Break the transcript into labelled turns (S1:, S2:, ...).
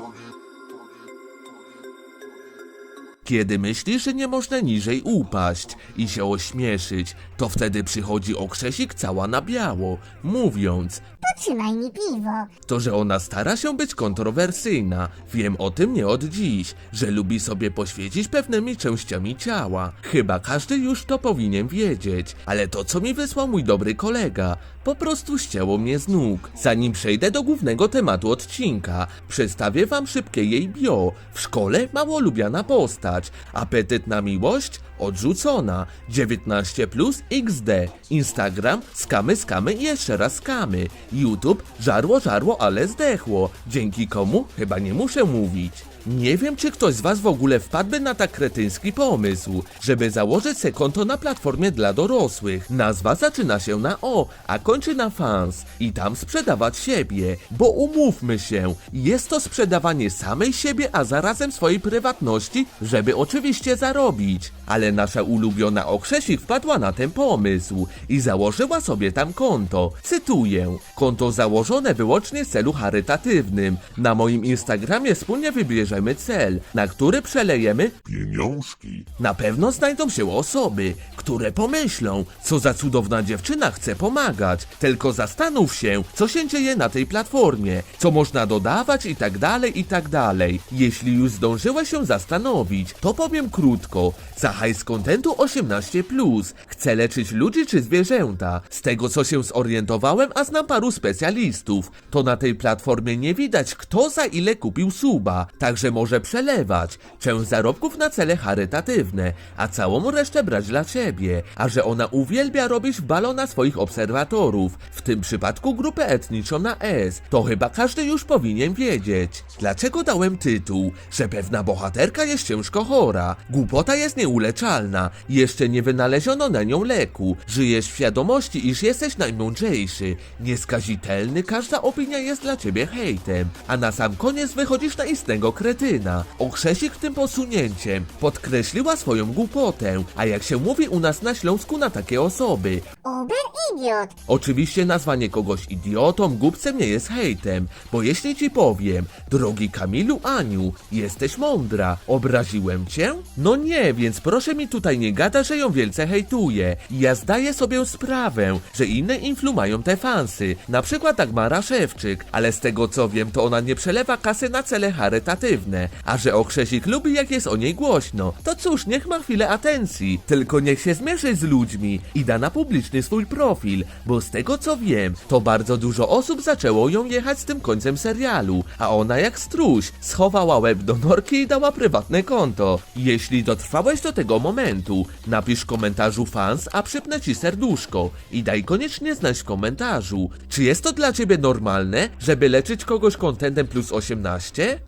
S1: forget. Kiedy myślisz, że nie można niżej upaść i się ośmieszyć, to wtedy przychodzi okrzesik cała na biało, mówiąc,
S2: Potrzymaj mi piwo.
S1: to, że ona stara się być kontrowersyjna. Wiem o tym nie od dziś, że lubi sobie poświecić pewnymi częściami ciała. Chyba każdy już to powinien wiedzieć, ale to, co mi wysłał mój dobry kolega, po prostu ścięło mnie z nóg. Zanim przejdę do głównego tematu odcinka, przedstawię wam szybkie jej bio. W szkole mało lubiana postać, apetyt na miłość odrzucona, 19 plus XD, Instagram skamy, skamy i jeszcze raz skamy, YouTube żarło, żarło, ale zdechło, dzięki komu? Chyba nie muszę mówić. Nie wiem, czy ktoś z was w ogóle wpadłby na tak kretyński pomysł, żeby założyć se konto na platformie dla dorosłych. Nazwa zaczyna się na O, a kończy na fans i tam sprzedawać siebie, bo umówmy się, jest to sprzedawanie samej siebie, a zarazem swojej prywatności, żeby oczywiście zarobić. Ale nasza ulubiona okrzesik wpadła na ten pomysł i założyła sobie tam konto. Cytuję: Konto założone wyłącznie w celu charytatywnym. Na moim Instagramie wspólnie wybierzemy cel, na który przelejemy
S3: Pieniążki.
S1: na pewno znajdą się osoby, które pomyślą, co za cudowna dziewczyna chce pomagać. Tylko zastanów się, co się dzieje na tej platformie, co można dodawać i tak dalej, i tak dalej. Jeśli już zdążyłeś się zastanowić, to powiem krótko. Za hajs kontentu 18+. Chcę leczyć ludzi czy zwierzęta. Z tego co się zorientowałem, a znam paru specjalistów, to na tej platformie nie widać kto za ile kupił suba, także może przelewać. Część zarobków na cele charytatywne, a całą resztę brać dla siebie. A że ona uwielbia robić balona swoich obserwatorów, w tym przypadku grupę etniczną na S, to chyba każdy już powinien wiedzieć. Dlaczego dałem tytuł, że pewna bohaterka jest ciężko chora, głupota jest nieuleczalna, jeszcze nie wynaleziono na nią leku, żyjesz w świadomości, iż jesteś najmądrzejszy, nieskazitelny, każda opinia jest dla ciebie hejtem, a na sam koniec wychodzisz na istnego kretyna. Okrzesik tym posunięciem podkreśliła swoją głupotę, a jak się mówi u nas na Śląsku na takie osoby,
S2: Uber idiot.
S1: Oczywiście nazwanie kogoś idiotą, głupcem nie jest hejtem, bo jeśli ci powiem, drogi Kamilu Aniu, jesteś mądra, obraziłem cię? No nie, więc proszę mi tutaj nie gada, że ją wielce hejtuję. Ja zdaję sobie sprawę, że inne influ mają te fansy, na przykład Dagmara Szewczyk, ale z tego co wiem, to ona nie przelewa kasy na cele charytatywne, a że okrzesik lubi jak jest o niej głośno, to cóż, niech ma chwilę atencji, tylko niech się zmierzy z ludźmi i da na publiczny swój profil, bo z tego co wiem, to bardzo dużo osób zaczęło ją jechać z tym końcem serialu, a ona jak struś schowała łeb do norki i dała prywatne konto. Jeśli dotrwałeś do tego momentu, napisz w komentarzu fans, a przypnę ci serduszko. I daj koniecznie znać w komentarzu, czy jest to dla ciebie normalne, żeby leczyć kogoś kontentem plus 18?